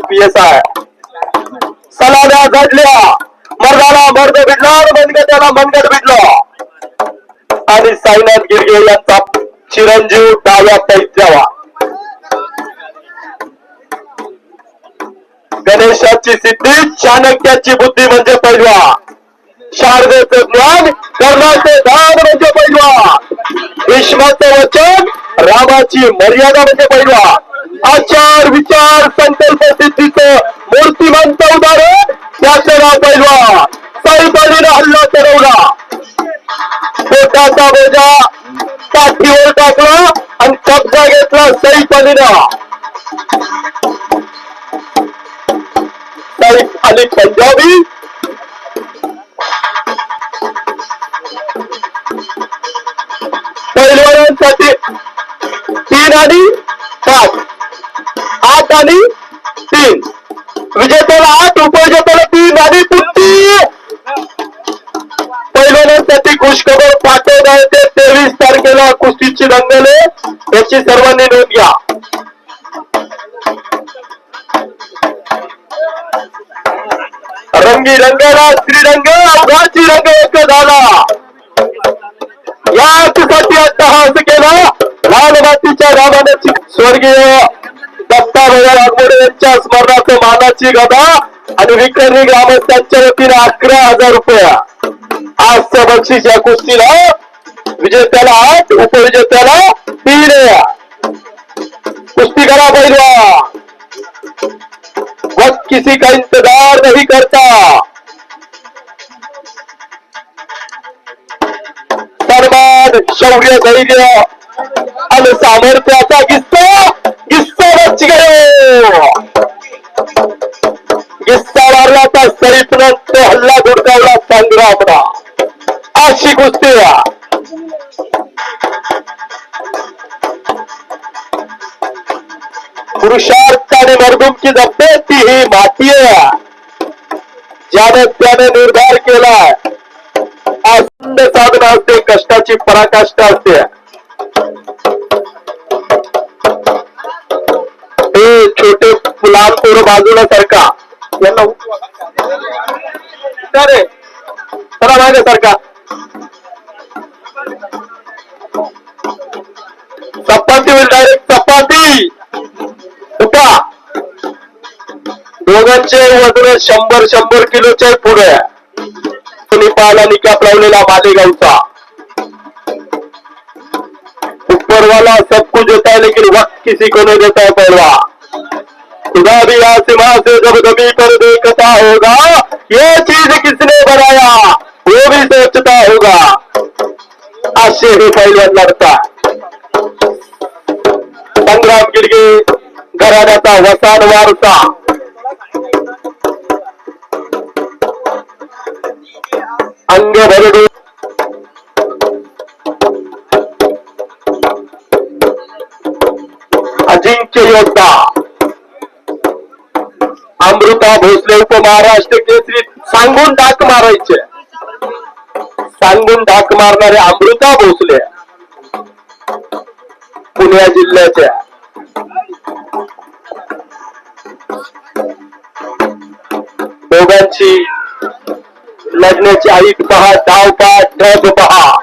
P S I सलाड्या झडल्या मर्दाला मर्द भिडणार मनगटाला मनगट भिडलं आणि साईनाथ गिरगे यांचा चिरंजीव डाव्या पैत्यावा गणेशाची सिद्धी चाणक्याची बुद्धी म्हणजे पैलवा शारदेचं ज्ञान कर्णाचे दान म्हणजे पैलवा विश्वाचं वचन रामाची मर्यादा म्हणजे पैलवा आचार विचार संकल्प सिद्धीचं मूर्तिमंत उदाहरण त्याचं नाव पैलवा साईबाईनं हल्ला चढवला. पोटाचा बोजा पाठीवर टाकला आणि कब्जा घेतला सईपणीनं सईफ अली पंजाबी. पैलवानांसाठी तीन आणि पाच. आठ आणि तीन. विजेत्याला आठ उपविजेत्याला तीन आणि पुट्टी पैलवानांसाठी खुशखबर पाठवत आहे. ते तेवीस तारखेला कुस्तीची दंगल याची सर्वांनी नोंद घ्या. रंगी रंगाला श्रीरंग अवघाची रंग एक झाला. यासाठी अट्टहास केला. लाल मातीच्या रामानाची स्वर्गीय दत्ता वाघमोडे यांच्या स्मरणार्थ मानाची गदा आणि विक्रमी ग्रामस्थांच्या वतीने अकरा हजार रुपया. आजचं बक्षीस या कुस्तीला विजेत्याला आठ उपविजेत्याला तीन कुस्ती करा पहिला. वक्त किसी का इंतजार नहीं करता. सन्मान शौर्य धैर्य आणि सामर्थ्याचा किस्सा किस्सा बच गयो तर सरीपनं तो हल्ला धुडकावला संग्रामला. अशी कुस्ती पुरुषार्थ आणि मर्दुमकी जपते ती ही माती ज्याने त्याने निर्धार केला आनंद साधना असते कष्टाची पराकाष्ठा असते. छोटे लहान पोरं बाजूला सारखा यांना का रे चला माहिती सारखा चपाती होईल डायरेक्ट चपाती. उठा. दोघांचे वजन शंभर शंभर किलोच्या पुढे. तुम्ही पाहिला निकाप लावलेला मालेगावचा? ऊपर वाला सब कुछ होता है लेकिन वक्त किसी को नहीं देता है पहलवा खुदा भी आसमां से जब जमी पर देखता होगा। ये चीज किसने बनाया? वो भी सोचता होगा। असे ही पहलवान लढता संग्राम गिरगे घराण्याचा वसान वारसा। अंग भरडू अजिंक्य योद्धा। अमृता भोसले उपमहाराष्ट्र केसरी सांगून डाक मारायचे. सांगून डाक मारणारे अमृता भोसले. पुणे जिल्ह्याच्या दोघांची लढण्याची आईट पहा धाव पहा ढग पहा.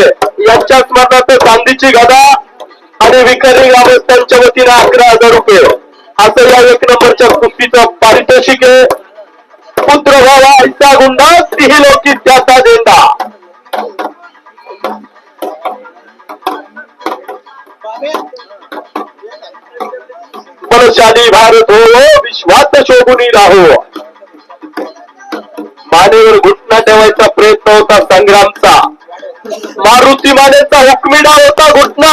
वाघमोडे यांच्या स्मरणार्थ चांदीची गदा आणि विकारी ग्रामस्थांच्या वतीने अकरा हजार रुपये. असं या एक नंबरच्या कुस्तीचं पारितोषिक आहे. पुत्र व्हावा ऐसा गुंडा तिही लोकी त्याचा देंडा बलशाली भारत हो विश्वात शोभून राहो मानेवर घुटना ठेवायचा प्रयत्न होता संग्रामचा. मारुती मानेचा हुकमिडा होता घुटना.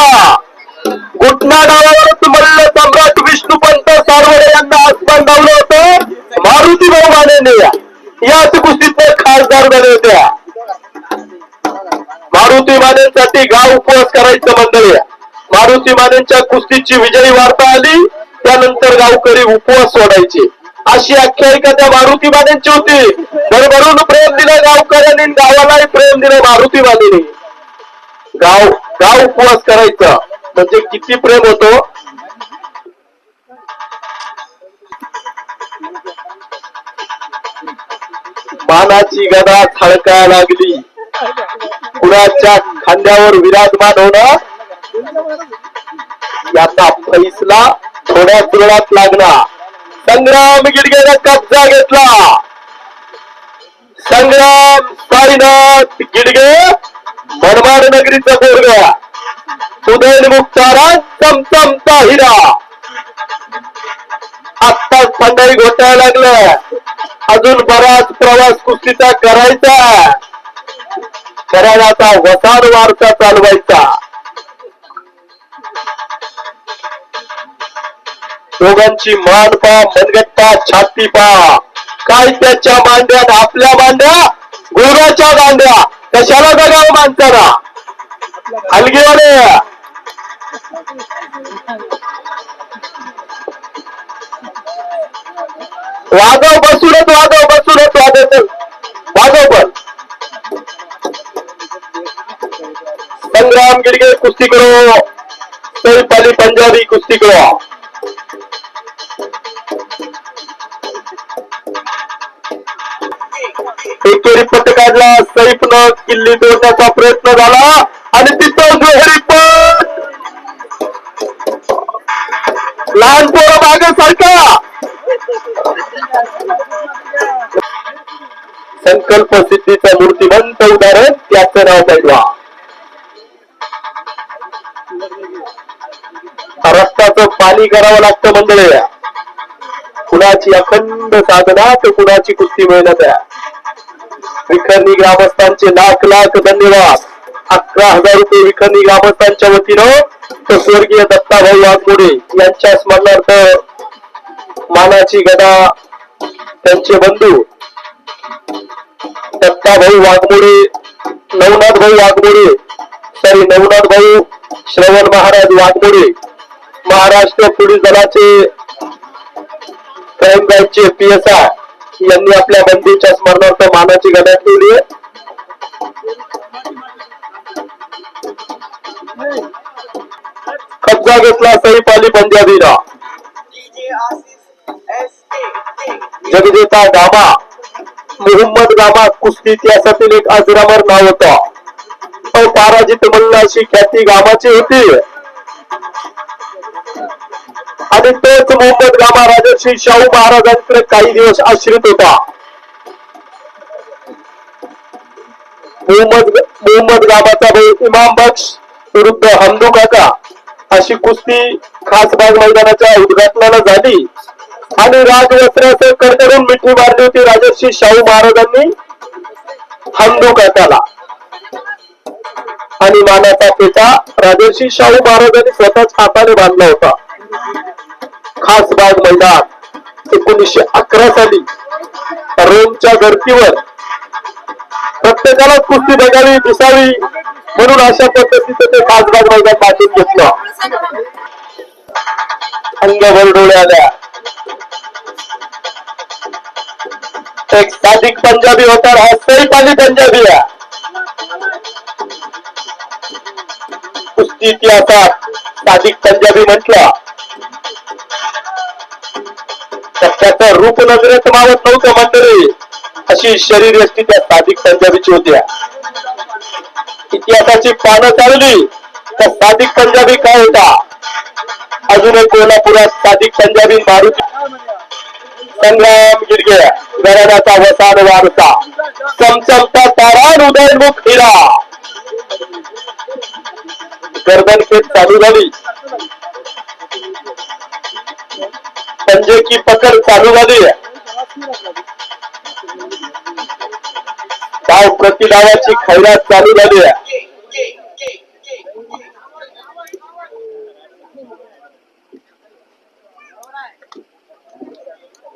घुटना डावावरच मल्ल सम्राट विष्णुपंत सारवडे यांना आसमान डावलं होतं. मारुती भाऊ मानेने याच कुस्तीत खासदार झाले होत्या मारुती मानेसाठी गाव उपवास करायचं मंडळी. मारुती मानेच्या कुस्तीची विजयी वार्ता आली. त्यानंतर गावकरी उपवास सोडायचे. अशी आख्यायिका त्या मारुती होती. भरभरून प्रेम दिलं गावकऱ्यांनी गावालाही प्रेम दिलं मारुतीवादीने गाव गाव उपवास करायचा. म्हणजे किती प्रेम होतो? मानाची गदा थळका लागली. कुणाच्या खांद्यावर विराजमान होणं? याचा फैसला थोड्याच वेळात लागला संग्राम गिडगेनं कब्जा घेतला. संग्राम साईनाथ गिडगे मनमाड नगरीचा बोरगा उदयनमुक्तारा चमचमता हिरा. आत्ताच थंडाई घोटायला लागलं अजून बराच प्रवास कुस्तीचा करायचा करायचा वसाड वारसा चालवायचा. दोघांची मान पा मनगट्टा छाती पा. काय त्याच्या मांड्यात? आपल्या मांड्या? गुरुच्या मांड्या. कशाला जगाव मानताना हलगीवाले. वाजव बसूनच वाजव बसूनच वाजव वाजव पण संग्राम गिडगे कुस्ती करो. सैफ पंजाबी कुस्ती करो. दुहेरी पट काढला सैफनं किल्ली तोडण्याचा प्रयत्न झाला आणि तिथं दुहेरी पट लहान पोर मागे सारखा संकल्प सिद्धीचं मूर्तिमंत उदाहरण त्याचं नाव पैलवा रक्ताचं पाणी करावं लागतं मंडळी. कुणाची अखंड साधना तर कुणाची कुस्ती मिळण्यात आहे विखरणी ग्रामस्थांचे लाख लाख धन्यवाद. अकरा हजार रुपये विखरणी ग्रामस्थांच्या वतीनं स्वर्गीय दत्ताभाऊ वाघमोडे यांच्या स्मरणार्थ मानाची गदा त्यांचे बंधू दत्ताभाऊ वाघमोडे नवनाथ भाऊ वाघमोडे सॉरी नवनाथ भाऊ श्रवण महाराज वाघमोडे महाराष्ट्र पोलीस दलाचे क्राईम ब्रँचचे पी एस आय. यांनी आपल्या बंदीच्या स्मरणार्थ मानाची गदा ठेवली आहे. कब्जा घेतला सईफ अली पंजाबीला डीजे जगदेता गामा मोहम्मद गामा कुस्ती इतिहासातील एक अजरामर नाव होतं. अपराजित मल्ल अशी ख्याती गामाची होती. आणि तोच मोहम्मद गामा राजश्री शाहू महाराजांकडे काही दिवस आश्रित होता. मोहम्मद मोहम्मद गामाचा भाऊ इमाम बक्ष विरुद्ध हमदू काका अशी कुस्ती खास बाग मैदानाच्या उद्घाटनाला झाली. आणि राजवस्त्राचं कडकडून मिठी मारली होती राजर्षी शाहू महाराजांनी हमदू काकाला. आणि मानाचा पेटा राजर्षी शाहू महाराजांनी स्वतःच हाताने बांधला होता. खास बाग मैदान एकोणीसशे अकरा साली रोमच्या धर्तीवर प्रत्येकाला कुस्ती बघावी दिसावी म्हणून अशा पद्धतीचं ते खास बाग मैदान बांधून घेतलं. अंगभर डोळे एक साधिक पंजाबी होता हा सैफ अली पंजाबी आहे. कुस्ती इतिहासात साधिक पंजाबी म्हटलं. तर त्याचं रूप नजरेत मावत नव्हतं मंडळी अशी शरीर यष्टी त्या साधिक पंजाबीची होत्या. इतिहासाची पानं चालली तर साधिक पंजाबी काय होता? अजून एक कोल्हापुरात साधिक पंजाबी मारुती. संग्राम गिरगे घराण्याचा वसान वारसा. चमचमता तारा उदयमुख हिरा. गर्दनखेच चालू झाली. पंजे की पकड चालू झाली डाव प्रतिडावाची खैरात चालू झाली आहे के के के के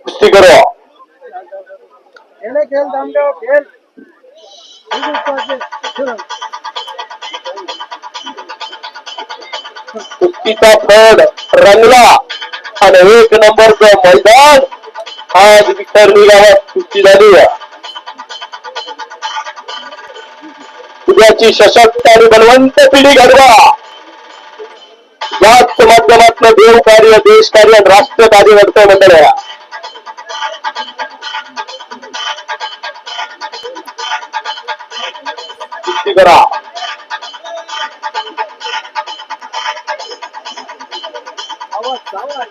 कुस्ती करो। खेले खेल दामदेव खेल। कुस्तीचा फड रंगला आणि एक नंबरचं मैदान. आज विठ्ठल गावात सुट्टी झाली उद्याची सशक्त आणि बलवंत पिढी घडवा. याच माध्यमातलं देव कार्य देश कार्य राष्ट्र कार्य घडतं मंडळ करा. कुस्ती करा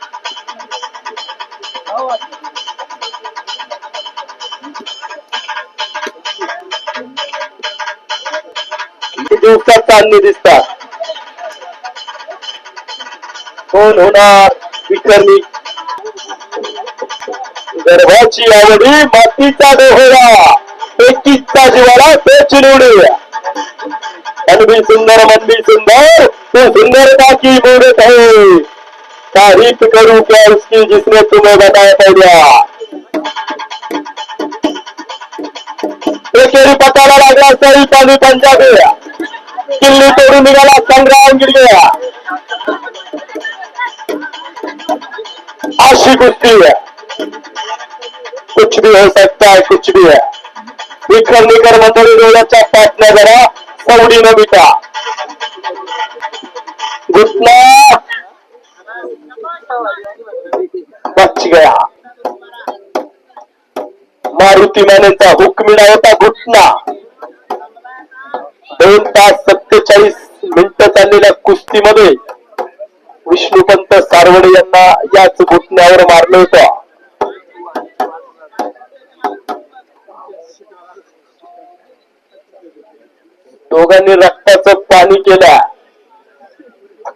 किती दिवसात चांदणी दिसतात कोण होणार विक्रमी गर्भाची आवडी मातीचा डोहोळा एकीचा जीवाला तोच निवडूया मन भी सुंदर मन भी सुंदर तू सुंदरता की मूर्त है। तारीफ़ करूँ क्या उसकी जिसने तुम्हें बताया पहल्या एकेरी पताला लागला तरी पाणी पंजाबी किल्ली तोडून निघाला संग्राम गिरगया अशी कुस्ती है। कुछ भी हो सकता है, कुछ भी है। विक्रमणीकर मंडळी डोळ्याच्या पाटण्या जरा न मिटा घुटना बच गया. मारुती मानेचा हुकमिडा होता घुटना. दोन तास सत्तेचाळीस मिनिट चाललेल्या कुस्तीमध्ये विष्णुपंत सारवडे यांना याच घुटण्यावर मारलं होतं. दोघांनी रक्ताचं पाणी केलं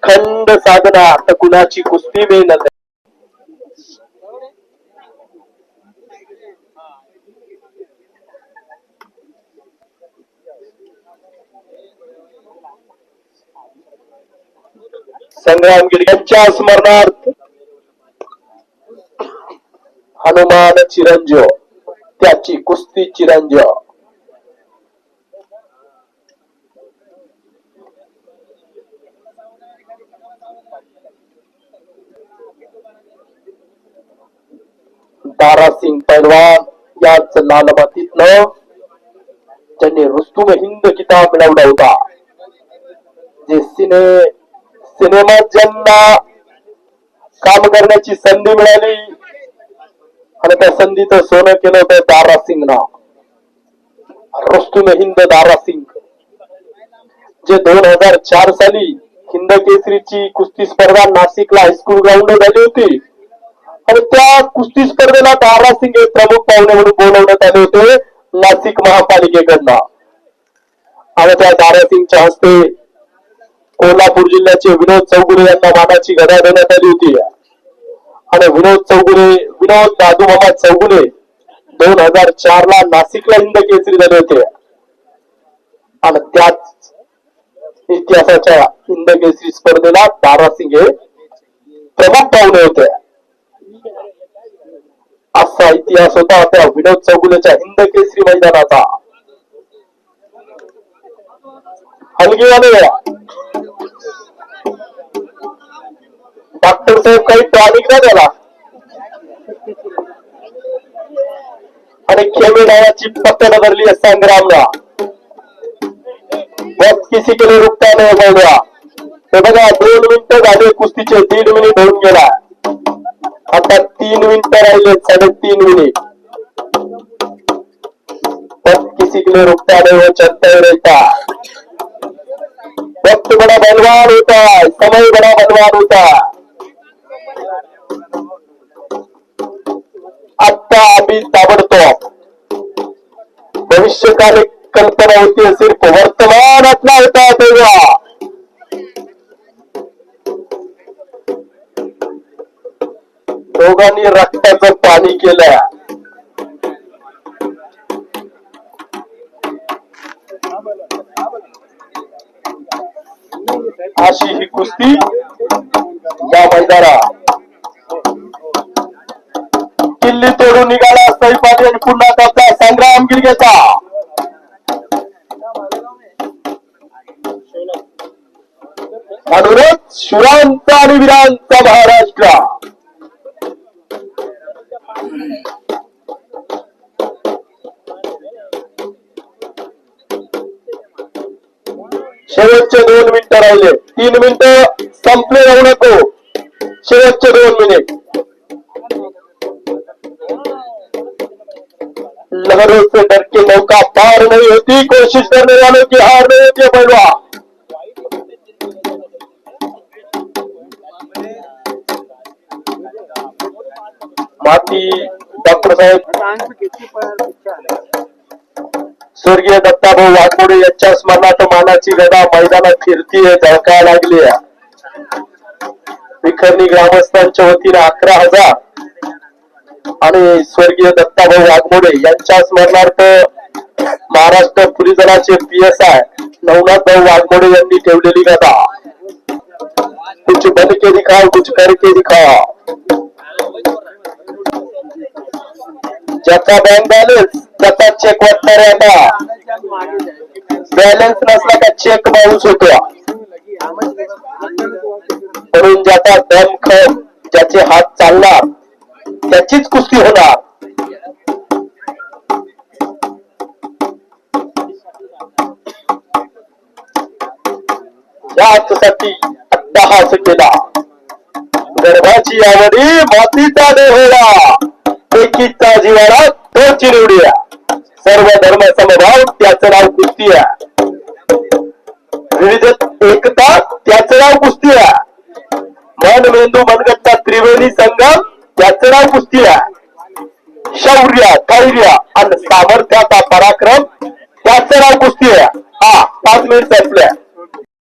अखंड साधना आता कुणाची कुस्ती मेहनत आहे संग्राम गिरी यांच्या स्मरणार्थ हनुमान चिरंजीव त्याची कुस्ती चिरंजीव दारासिंग पैलवान लाल लालमातीतनं ज्यांनी रुस्तुम हिंद किताब मिळवला होता जे सिने सिनेमात ज्यांना काम करण्याची संधी मिळाली आणि त्या संधीचं सोनं केलं होतं दारा सिंगना. रुस्तुम हिंद दारासिंग जे दोन हजार चार साली हिंद केसरीची कुस्ती स्पर्धा नाशिकला हायस्कूल ग्राउंड झाली होती आणि त्या कुस्ती स्पर्धेला दारासिंग हे प्रमुख पाहुणे म्हणून बोलवण्यात आले होते नाशिक महापालिकेकडनं. आणि त्या दारासिंगच्या हस्ते कोल्हापूर जिल्ह्याचे विनोद चौगुले यांना मानाची गदा देण्यात आली होती. आणि विनोद चौगुले विनोद दादू मामा चौगुले दोन हजार चार ला नाशिकला हिंद केसरी झाले होते. आणि त्याच इतिहासाच्या हिंद केसरी स्पर्धेला दारासिंग हे प्रमुख पाहुणे होते. असा इतिहास होता. त्या विनोद चौगुलेच्या हिंद केसरी मैदानाचा. हलगीवाने डॉक्टर साहेब काही टॉनिक ना त्याला आणि खेमी नावाची पत्त्याला धरली संग्रामला. बस किसी के लिए रुकता नाही बघा हे बघा दोन मिनिटं झाले कुस्तीचे दीड मिनिट होऊन गेला. आता तीन मिनिटं राहिले साडेतीन मिनिट किसी के लिए रुकता नहीं वो चलता ही रहता वक्त बड़ा बलवान होता है समय बड़ा बलवान होता. आता आम्ही ताबडतोब भविष्य का कल्पना होती है सिर्फ़ वर्तमानातला होता लोकांनी रक्ताचं पाणी केलं अशी ही कुस्ती या मैदाना किल्ली तोडून निघाला सईपाटी आणि पुन्हा करता संग्राम गिरगेचा अनुरोध शुरांचा आणि वीरांचा महाराष्ट्र. शेवटचे दोन मिनिट राहिले. तीन मिनिट संपले राहू नको. शेवटचे दोन मिनिट. लहरों से डर के नौका पार नहीं होती. कोशिश करने वालों की हार नहीं होती है माती डॉक्टर साहेब स्वर्गीय दत्ताभाऊ वाघमोडे यांच्या स्मरणार्थ मानाची गदा मैदानात फिरतीये झळकाय लागली विखरणी ग्रामस्थांच्या वतीने अकरा हजार आणि स्वर्गीय दत्ताभाऊ वाघमोडे यांच्या स्मरणार्थ महाराष्ट्र पोलीस दलाचे पी एस आय नवनाथ भाऊ वाघमोडे यांनी ठेवलेली गदा. कुछ बन के दिखाओ कुछ करके दिखाओ ज्याचा बँक बॅलन्स त्याचा चेक वाटणार आहे आता. बॅलन्स नसला का चेक बाउन्स होतो. म्हणून ज्याचा दम खम ज्याचे हात चालणार त्याचीच कुस्ती होणार. याचसाठी अट्टहास केला. गर्भाची आवडी मातीचा देहोला एकीचा जीवाला तो चिरवड्या सर्व धर्म समभाव त्याचं नाव कुस्ती आहे. विविध एकता त्याचं नाव कुस्ती मन मेंदू मनगटचा त्रिवेणी संगम त्याचं नाव कुस्ती शौर्य धैर्य आणि सामर्थ्याचा पराक्रम त्याचं नाव कुस्ती हा पाच मिनिट संपल्या